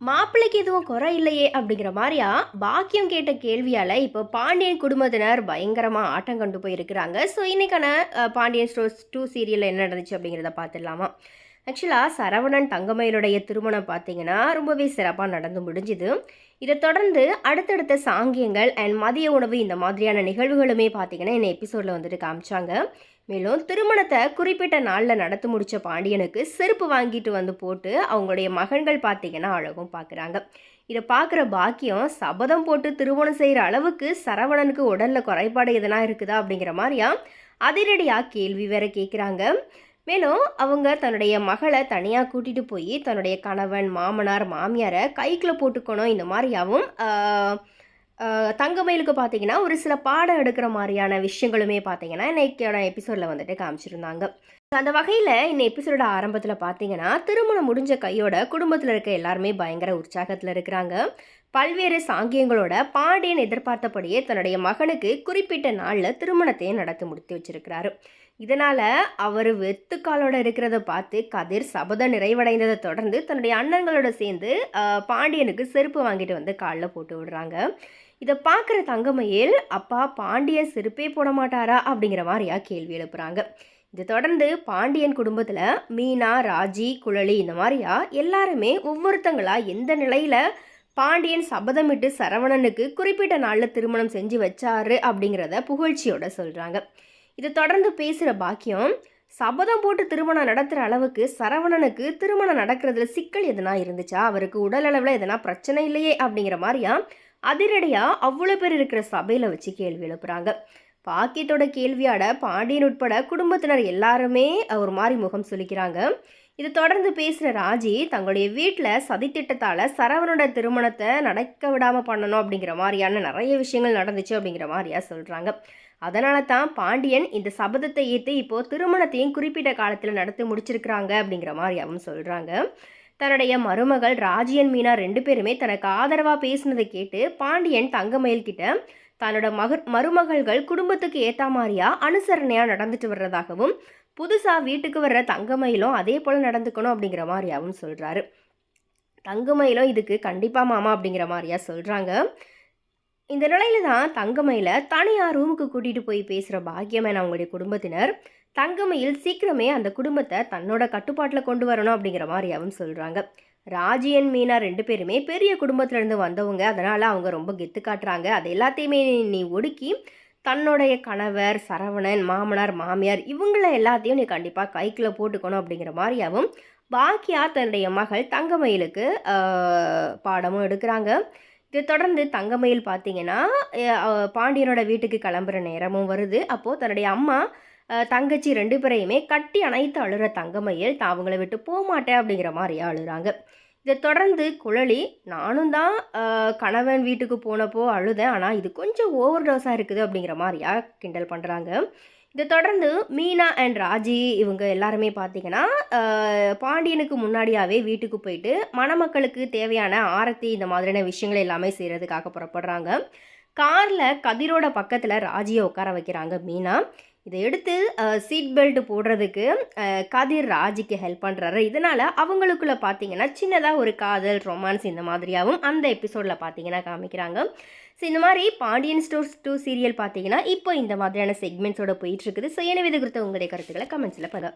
மாப்பிள்ளைக்கு எதுவும் குறை இல்லையே அப்படிங்கிற மாதிரியா? பாக்கியம் கேட்ட கேள்வியால் இப்போ பாண்டியன் குடும்பத்தினர் பயங்கரமாக ஆட்டம் கண்டு போயிருக்கிறாங்க. ஸோ இன்னைக்கான பாண்டியன் ஸ்டோர்ஸ் டூ சீரியலில் என்ன நடந்துச்சு அப்படிங்கிறத பார்த்துடலாமா? ஆக்சுவலாக சரவணன் தங்கமயிலுடைய திருமணம் பார்த்தீங்கன்னா ரொம்பவே சிறப்பாக நடந்து முடிஞ்சுது. இதை தொடர்ந்து அடுத்தடுத்த சாங்கியங்கள் அண்ட் மதிய உணவு இந்த மாதிரியான நிகழ்வுகளுமே பார்த்தீங்கன்னா இந்த எபிசோடில் வந்துட்டு காமிச்சாங்க. மேலும் திருமணத்தை குறிப்பிட்ட நாளில் நடத்தி முடித்த பாண்டியனுக்கு செருப்பு வாங்கிட்டு வந்து போட்டு அவங்களுடைய மகன்கள் பார்த்தீங்கன்னா அழகும் பார்க்குறாங்க. இதை பார்க்குற பாக்கியம் சபதம் போட்டு திருமணம் செய்கிற அளவுக்கு சரவணனுக்கு உடலில் குறைபாடு எதனா இருக்குதா அப்படிங்கிற மாதிரியா அதிரடியாக கேள்வி வேற கேட்குறாங்க மேலும் அவங்க தன்னுடைய மகளை தனியாக கூட்டிகிட்டு போய் தன்னுடைய கணவன் மாமனார் மாமியாரை கைக்குள்ளே போட்டுக்கணும். இந்த மாதிரியாவும் தங்கமயிலுக்கு பார்த்தீங்கன்னா ஒரு சில பாடம் எடுக்கிற மாதிரியான விஷயங்களுமே பார்த்தீங்கன்னா இன்னைக்கான எபிசோடில் வந்துட்டு காமிச்சிருந்தாங்க. அந்த வகையில் இந்த எபிசோட ஆரம்பத்தில் பார்த்தீங்கன்னா திருமணம் முடிஞ்ச கையோட குடும்பத்தில் இருக்க எல்லாருமே பயங்கர உற்சாகத்தில் இருக்கிறாங்க. பல்வேறு சாங்கியங்களோட பாண்டியன் எதிர்பார்த்தபடியே தன்னுடைய மகனுக்கு குறிப்பிட்ட நாளில் திருமணத்தை நடத்தி முடித்து வச்சிருக்கிறாரு. இதனால் அவர் வெத்துக்காலோட இருக்கிறத பார்த்து கதிர் சபதம் நிறைவடைந்ததை தொடர்ந்து தன்னுடைய அண்ணன்களோட சேர்ந்து பாண்டியனுக்கு செருப்பு வாங்கிட்டு வந்து காலில் போட்டு விடுறாங்க. இதை பார்க்குற தங்கமயில் அப்பா பாண்டியன் செருப்பே போட மாட்டாரா? அப்படிங்கிற மாதிரியா கேள்வி எழுப்புறாங்க. இதை தொடர்ந்து பாண்டியன் குடும்பத்தில் மீனா ராஜி குழலி இந்த மாதிரியா எல்லாருமே ஒவ்வொருத்தங்களா எந்த நிலையில் பாண்டியன் சபதமிட்டு சரவணனுக்கு குறிப்பிட்ட நாளில் திருமணம் செஞ்சு வச்சாரு அப்படிங்கிறத புகழ்ச்சியோட சொல்கிறாங்க இதை தொடர்ந்து பேசுகிற பாக்கியம் சபதம் போட்டு திருமணம் நடத்துகிற அளவுக்கு சரவணனுக்கு திருமணம் நடக்கிறதுல சிக்கல் எதனா இருந்துச்சா? அவருக்கு உடல் அளவில் எதனா பிரச்சனை இல்லையே அப்படிங்கிற மாதிரியா அதிரடியாக அவ்வளோ பேர் இருக்கிற சபையில் வச்சு கேள்வி எழுப்புறாங்க. பாக்கியத்தோட கேள்வியாட பாண்டியன் உட்பட குடும்பத்தினர் எல்லாருமே ஒரு மாதிரி முகம் சுளிக்கிறாங்க இது தொடர்ந்து பேசுகிற ராஜி தங்களுடைய வீட்டில் சதித்திட்டத்தால் சரவணோட திருமணத்தை நடக்க விடாமல் பண்ணணும் அப்படிங்கிற மாதிரியான நிறைய விஷயங்கள் நடந்துச்சு அப்படிங்கிற மாதிரியா சொல்கிறாங்க அதனால தான் பாண்டியன் இந்த சபதத்தை ஏற்று இப்போது திருமணத்தையும் குறிப்பிட்ட காலத்தில் நடத்தி முடிச்சிருக்கிறாங்க அப்படிங்கிற மாதிரியாவும் சொல்கிறாங்க தன்னுடைய மருமகள் ராஜியன் மீனா ரெண்டு பேருமே தனக்கு ஆதரவாக பேசினதை கேட்டு பாண்டியன் தங்கமயில் கிட்ட தன்னோட மக மருமகள்கள் குடும்பத்துக்கு ஏற்ற மாதிரியா அனுசரணையாக நடந்துட்டு வர்றதாகவும் புதுசாக வீட்டுக்கு வர்ற தங்கமயிலும் அதே போல் நடந்துக்கணும் அப்படிங்கிற மாதிரியாகவும் சொல்கிறாரு தங்கமயிலும் இதுக்கு கண்டிப்பாக மாமா அப்படிங்கிற மாதிரியா சொல்கிறாங்க இந்த நிலையில தான் தங்கமயில தனியாக ரூமுக்கு கூட்டிகிட்டு போய் பேசுகிற பாக்கியமேன் அவங்களுடைய குடும்பத்தினர் தங்கமயில் சீக்கிரமே அந்த குடும்பத்தை தன்னோட கட்டுப்பாட்டில் கொண்டு வரணும் அப்படிங்கிற மாதிரியாவும் சொல்கிறாங்க ராஜியன் மீனா ரெண்டு பேருமே பெரிய குடும்பத்திலேருந்து வந்தவங்க. அதனால் அவங்க ரொம்ப கெத்து காட்டுறாங்க. அது எல்லாத்தையுமே நீ- ஒடுக்கி தன்னுடைய கணவர் சரவணன் மாமனார் மாமியார் இவங்கள எல்லாத்தையும் நீ கண்டிப்பாக கைக்கில் போட்டுக்கணும் அப்படிங்கிற மாதிரியாகவும் பாக்கியா தன்னுடைய மகள் தங்கமயிலுக்கு பாடமும் எடுக்கிறாங்க. இதை தொடர்ந்து தங்கமயில் பார்த்தீங்கன்னா பாண்டியனோட வீட்டுக்கு கிளம்புற நேரமும் வருது. அப்போது தன்னுடைய அம்மா தங்கச்சி ரெண்டு பேரையுமே கட்டி அணைத்து அழுகிற தங்கமையில் தான் அவங்கள விட்டு போக மாட்டேன் அப்படிங்கிற மாதிரியா அழுகிறாங்க இதை தொடர்ந்து குழலி நானும் தான் கணவன் வீட்டுக்கு போனப்போ அழுதேன். ஆனால் இது கொஞ்சம் ஓவர் டோஸாக இருக்குது அப்படிங்கிற மாதிரியா கிண்டல் பண்ணுறாங்க இதை தொடர்ந்து மீனா அண்ட் ராஜி இவங்க எல்லாருமே பார்த்தீங்கன்னா பாண்டியனுக்கு முன்னாடியாகவே வீட்டுக்கு போயிட்டு மணமக்களுக்கு தேவையான ஆரத்தி இந்த மாதிரியான விஷயங்கள் எல்லாமே செய்கிறதுக்காக புறப்படுறாங்க. காரில் கதிரோட பக்கத்தில் ராஜியை உட்கார வைக்கிறாங்க மீனா. இதை எடுத்து சீட் பெல்ட் போடுறதுக்கு கதிர் ராஜிக்கு ஹெல்ப் பண்ணுறாரு இதனால் அவங்களுக்குள்ள பார்த்தீங்கன்னா சின்னதாக ஒரு காதல் ரொமான்ஸ் இந்த மாதிரியாகவும் அந்த எபிசோடில் பார்த்தீங்கன்னா காமிக்கிறாங்க. ஸோ இந்த மாதிரி பாண்டியன் ஸ்டோர்ஸ் டூ சீரியல் பார்த்தீங்கன்னா இப்போ இந்த மாதிரியான செக்மெண்ட்ஸோட போயிட்டுருக்குது ஸோ எனவே இது குறித்த உங்களுடைய கருத்துக்களை கமெண்ட்ஸில் பண்ணுங்க